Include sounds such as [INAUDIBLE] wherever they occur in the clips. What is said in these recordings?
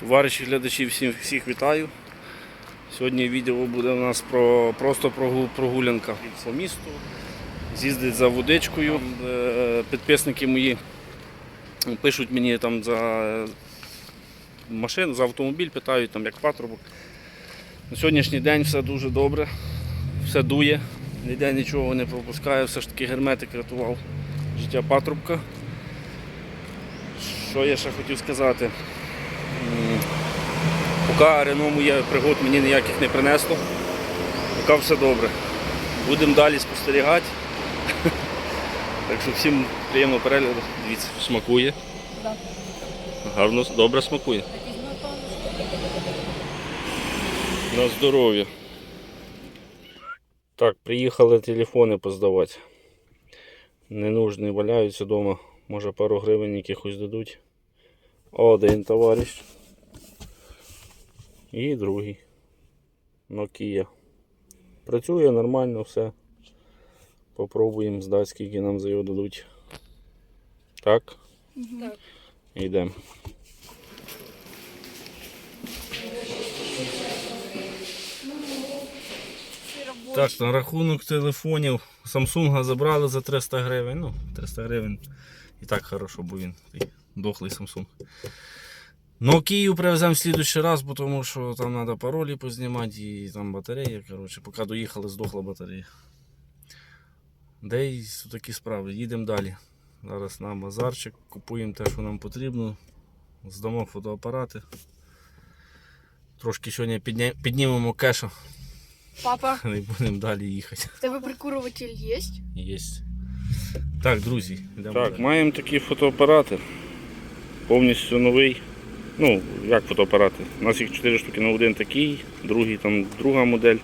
Товариші глядачі, всім всіх вітаю. Сьогодні відео буде у нас про просто прогулянка по місту. З'їздить за водичкою. Е, Підписники мої пишуть мені там за машину, за автомобіль, питають там як патрубок. На сьогоднішній день все дуже добре, все дує, ніде нічого не пропускає, все ж таки герметик рятував життя патрубка. Що я ще хотів сказати? Поки Рено моє пригод мені ніяких не принесло. Поки все добре. Будемо далі спостерігати. [LAUGHS] Так що всім приємного перегляду. Дивіться, смакує. Гарно, добре смакує. На здоров'я. Так, приїхали телефони поздавати. Ненужні валяються вдома. Може пару гривень якихось дадуть. Один товариш. І другий. Nokia. Працює нормально все. Попробуємо здати, скільки нам за його дадуть. Так? Так. Йдемо. Так, на рахунок телефонів Samsung забрали за 300 гривень. Ну, 300 гривень і так хорошо, бо він дохлий Samsung. Nokia привеземо в слідуючий раз, бо тому що там треба паролі познімати і там батарея. Коротше, поки доїхали, здохла батарея. Де й такі справи. Їдемо далі. Зараз на базарчик, купуємо те, що нам потрібно. Здамо фотоапарати. Трошки сьогодні підня... піднімемо кеша Папа, [LAUGHS] і будемо далі їхати. в тебе прикурюватель є? Єсть. Так, друзі, йдемо. Так, маємо такі фотоапарати. Повністю новий. Ну, як фотоапарати? У нас їх 4 штуки на один такий, другий там друга модель.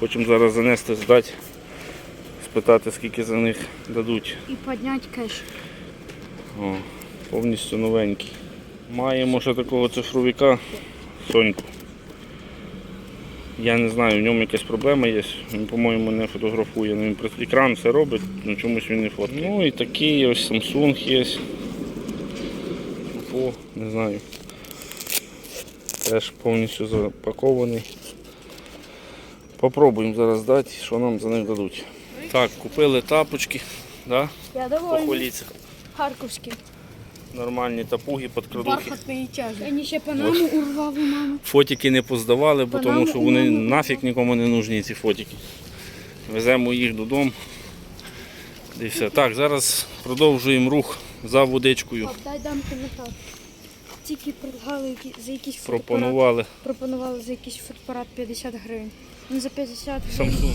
Хочемо зараз занести, здати, спитати, скільки за них дадуть. І підняти кеш. О, повністю новенький. Маємо ще такого цифровика Соньку. Я не знаю, в ньому якась проблема є. Він, по-моєму, не фотографує. Ну, Він екран все робить, але чомусь він не фоткає. Ну і такий ось Samsung є. Опо, не знаю. Теж повністю запакований. Попробуємо зараз дати, що нам за них дадуть. Так, купили тапочки. Да? Я довольна. Похваліться. Харківський. Нормальні тапуги. Бархатний. Вони ще панаму урвав у мами. Фотики не поздавали, бо тому що вони нафіг нікому не нужні ці фотики. Веземо їх додому. І все. Так, зараз продовжуємо рух за водичкою. Тільки предлагали за якийсь фотоапарат. Пропонували Пропонували за якийсь фотоапарат 50 гривень. Ну за 50 гривень. Samsung.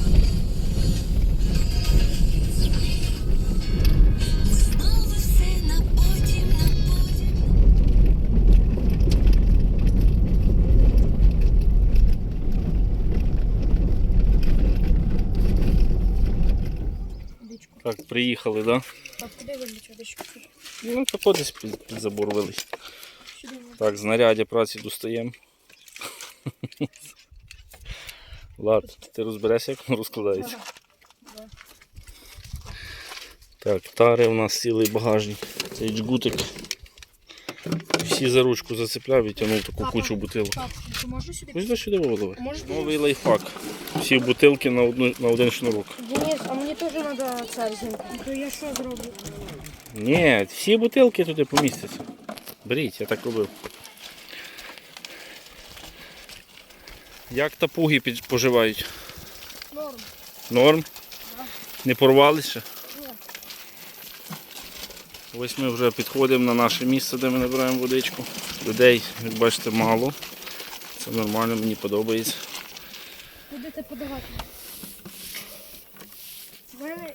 Знову все на потім, на потім. Так, приїхали, так? Да? Пап, куди виліч водичку? Ну, тако десь під, під забор вились. Так, знаряддя праці достаємо. Лад, ти розберешся, як воно розкладається? Так, тари у нас цілий багажник. Цей джгутик. Всі за ручку зацепляв і тягнув таку кучу бутилок. Можеш сюди? Виловити. Новий лайфхак. Всі бутилки на, одну, на один шнурок. Денис, а мені теж треба ця. То я що зроблю? Ні, всі бутилки туди помістяться. Беріть, я так робив. Як тапуги поживають? Норм. Норм? Да. Не порвалися? Ні. Ось ми вже підходимо на наше місце, де ми набираємо водичку. Людей, як бачите, мало. Це нормально, мені подобається. Будете подавати.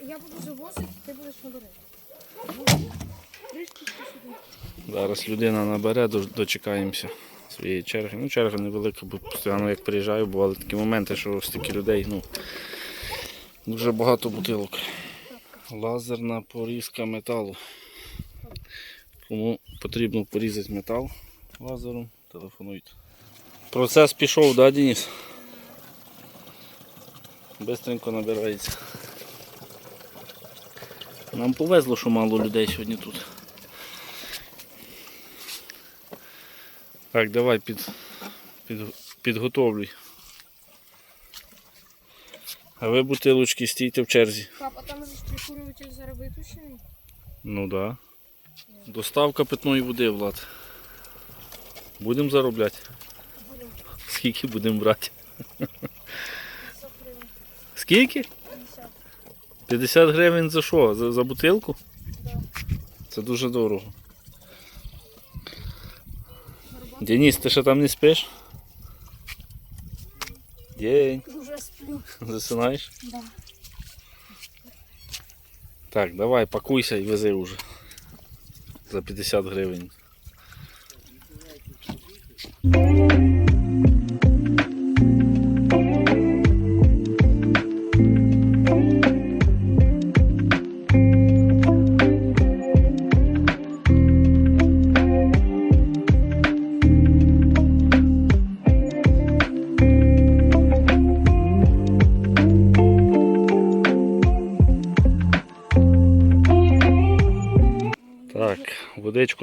Я буду завозити, ти будеш набирати. Зараз людина набере, дочекаємося своєї черги. Ну, черга невелика, бо постійно як приїжджаю, бували такі моменти, що стільки людей, ну, дуже багато бутилок. Лазерна порізка металу. Кому потрібно порізати метал лазером, телефонуйте. Процес пішов, да, Денис? Бистренько набирається. Нам повезло, що мало людей сьогодні тут. Так, давай під, під, підготовлюй. А ви бутилочки стійте в черзі. Пап, а там же прикурюватель зараз виключений. Ну так. Да. Доставка питної води, Влад. Будемо заробляти. Будемо Скільки будемо брати? 50 гривень. Скільки? 50. 50 гривень за що? За, за бутилку? Да. Це дуже дорого. Денис, ти ще там не спиш? День. Уже сплю. Засинаєш? Да. Так, давай, пакуйся і вези вже. За 50 гривень.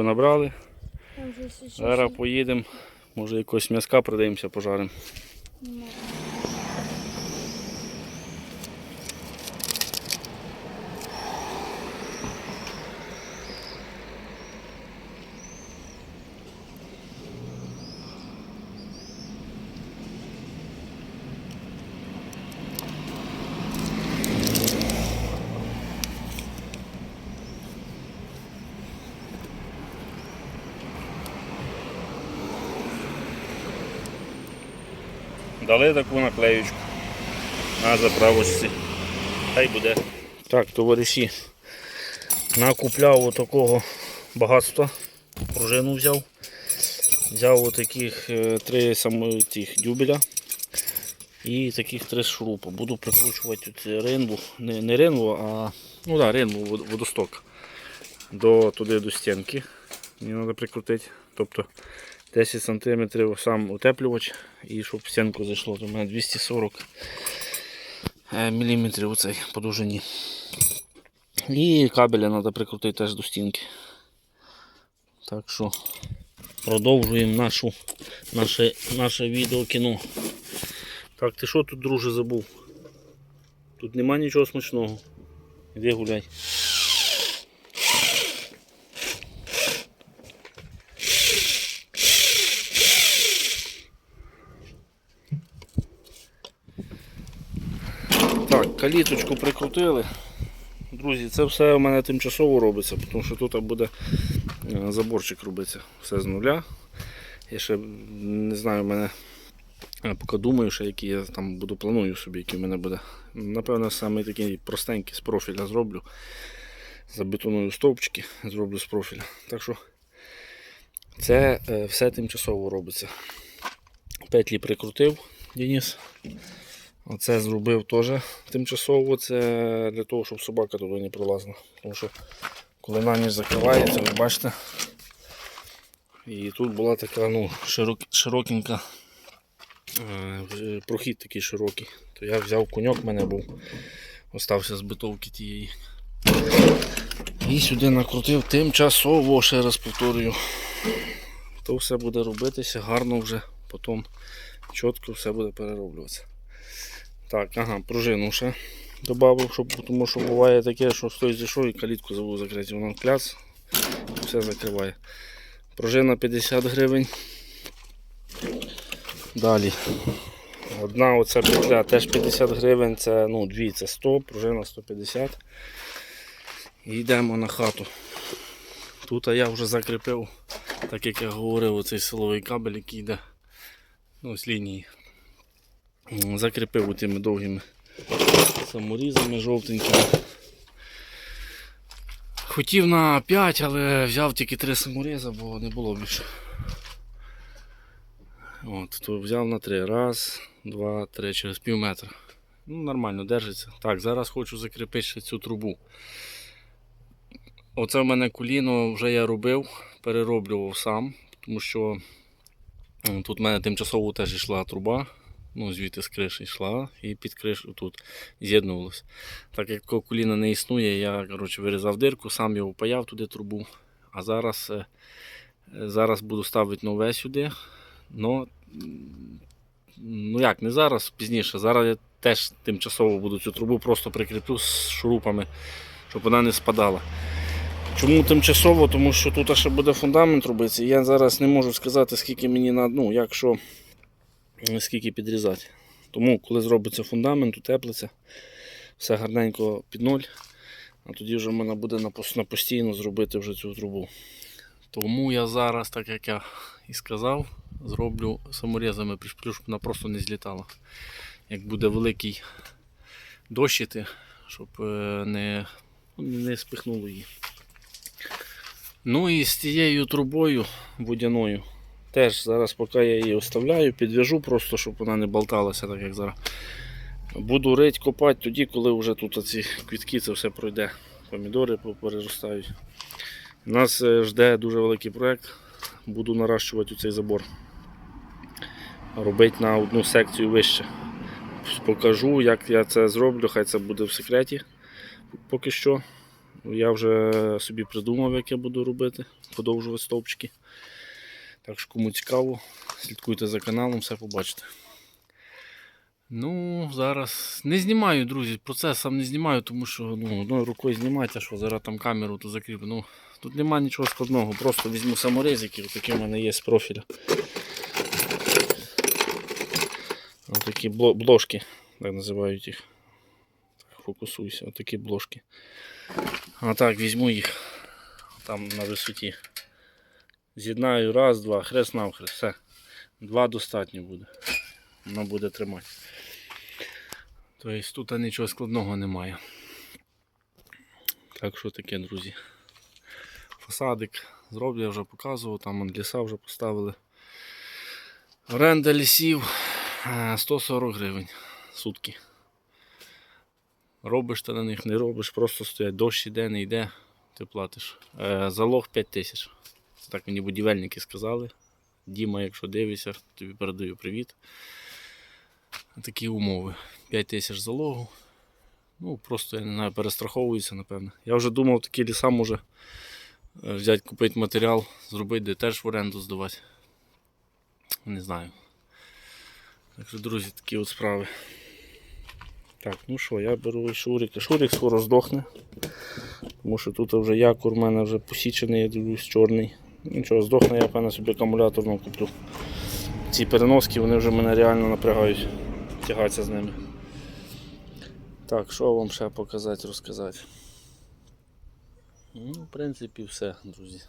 Набрали. Зараз поїдемо. Може якось м'язка продаємося, пожаримо. Дали таку наклеючку на заправочці. Хай буде. Так, товариші, накупляв отакого багатства. Пружину взяв. Взяв отаких е, три саме тих дюбеля і таких три шурупа. Буду прикручувати ринву. Не, не ринву, а ну да, ринву водосток. До, туди до стінки. Мені треба прикрутити. Тобто 10 см сам утеплювач і щоб в стінку зайшло, то в мене 240 мм оцей по довжині. І кабеля треба прикрутити теж до стінки. Так що продовжуємо нашу, наше, наше відео кіно. Так, ти що тут, друже, забув? Тут нема нічого смачного. Іди гуляй. Так, каліточку прикрутили. Друзі, це все у мене тимчасово робиться, тому що тут буде е, заборчик робиться. Все з нуля. Я ще не знаю, в мене е, поки думаю, що які я там буду планую собі, який в мене буде. Напевно, саме такий простенький з профіля зроблю. Забетоную стовпчики, зроблю з профіля. Так що це е, все тимчасово робиться. Петлі прикрутив Денис. Оце зробив теж тимчасово, це для того, щоб собака туди не пролазила. Тому що коли на ніч закривається, ви бачите. І тут була така ну, широк, широкенька, е, прохід такий широкий. То я взяв коньок, в мене був, остався з битовки тієї. І сюди накрутив тимчасово, ще раз повторюю. То все буде робитися гарно вже, потім чітко все буде перероблюватися. Так, ага, пружину ще додав, щоб, тому що буває таке, що хтось зайшов і калітку забув закрити. Воно кляц, все закриває. Пружина 50 гривень. Далі. Одна оця петля теж 50 гривень, це ну, дві це 100, пружина 150. І йдемо на хату. Тут я вже закріпив, так як я говорив, оцей силовий кабель, який йде ну, з лінії. Закріпив тими довгими саморізами жовтенькими. Хотів на 5, але взяв тільки 3 саморізи, бо не було більше. От, то взяв на 3. Раз, два, три, через пів метра. Ну, нормально держиться. Так, зараз хочу закріпити цю трубу. Оце в мене коліно вже я робив, перероблював сам, тому що тут в мене тимчасово теж йшла труба. Ну, звідти з криші йшла і під кришу тут з'єднувалося. Так як такого не існує, я коротше, вирізав дирку, сам його паяв туди трубу. А зараз е, Е, Зараз буду ставити нове сюди. Но, ну як, не зараз, пізніше. Зараз я теж тимчасово буду цю трубу просто прикріплю з шурупами, щоб вона не спадала. Чому тимчасово? Тому що тут ще буде фундамент робитися. Я зараз не можу сказати, скільки мені на ну, як що, е, підрізати. Тому, коли зробиться фундамент, утеплиться, все гарненько під ноль, а тоді вже в мене буде на постійно зробити вже цю трубу. Тому я зараз, так як я і сказав, зроблю саморізами пришплю, щоб вона просто не злітала. Як буде великий дощ іти, щоб е, не, не спихнуло її. Ну і з цією трубою водяною. Теж зараз, поки я її оставляю, підв'яжу просто, щоб вона не болталася, так як зараз. Буду рить, копати тоді, коли вже тут ці квітки, це все пройде. Помідори переростають. Нас е, жде дуже великий проєкт. Буду наращувати цей забор. Робити на одну секцію вище. Покажу, як я це зроблю, хай це буде в секреті поки що. Я вже собі придумав, як я буду робити, подовжувати стовпчики. Так що кому цікаво, слідкуйте за каналом, все побачите. Ну, зараз не знімаю, друзі, процес сам не знімаю, тому що ну, одною рукою знімати, а що зараз там камеру то закріплю. Ну, тут нема нічого складного, просто візьму саморезики, отакі в мене є з профіля. Отакі бло- бложки, так називають їх. Фокусуйся, отакі бложки. А так, візьму їх там на висоті. З'єднаю раз, два, хрест навхрест, все. Два достатньо буде. Воно буде тримати. Тобто тут нічого складного немає. Так що таке, друзі. Фасадик зроблю, я вже показував, там ліса вже поставили. Оренда лісів е, 140 гривень сутки. Робиш ти на них, не робиш, просто стоять, дощ іде, не йде, ти платиш. Е, залог 5 тисяч. Це так мені будівельники сказали. Діма, якщо дивишся, тобі передаю привіт. Такі умови. 5 тисяч залогу. Ну, просто я не знаю, перестраховуюся, напевно. Я вже думав, такі ліса може е, взяти, купити матеріал, зробити, де теж в оренду здавати. Не знаю. Так що, друзі, такі от справи. Так, ну що, я беру шурик. Шурик скоро здохне. Тому що тут вже якор в мене вже посічений, я дивлюсь, чорний. Нічого, здохне, я певно собі акумуляторну куплю. Ці переноски вони вже мене реально напрягають тягатися з ними. Так, що вам ще показати, розказати? Ну, в принципі, все, друзі.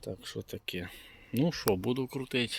Так, що таке? Ну що, буду крутити.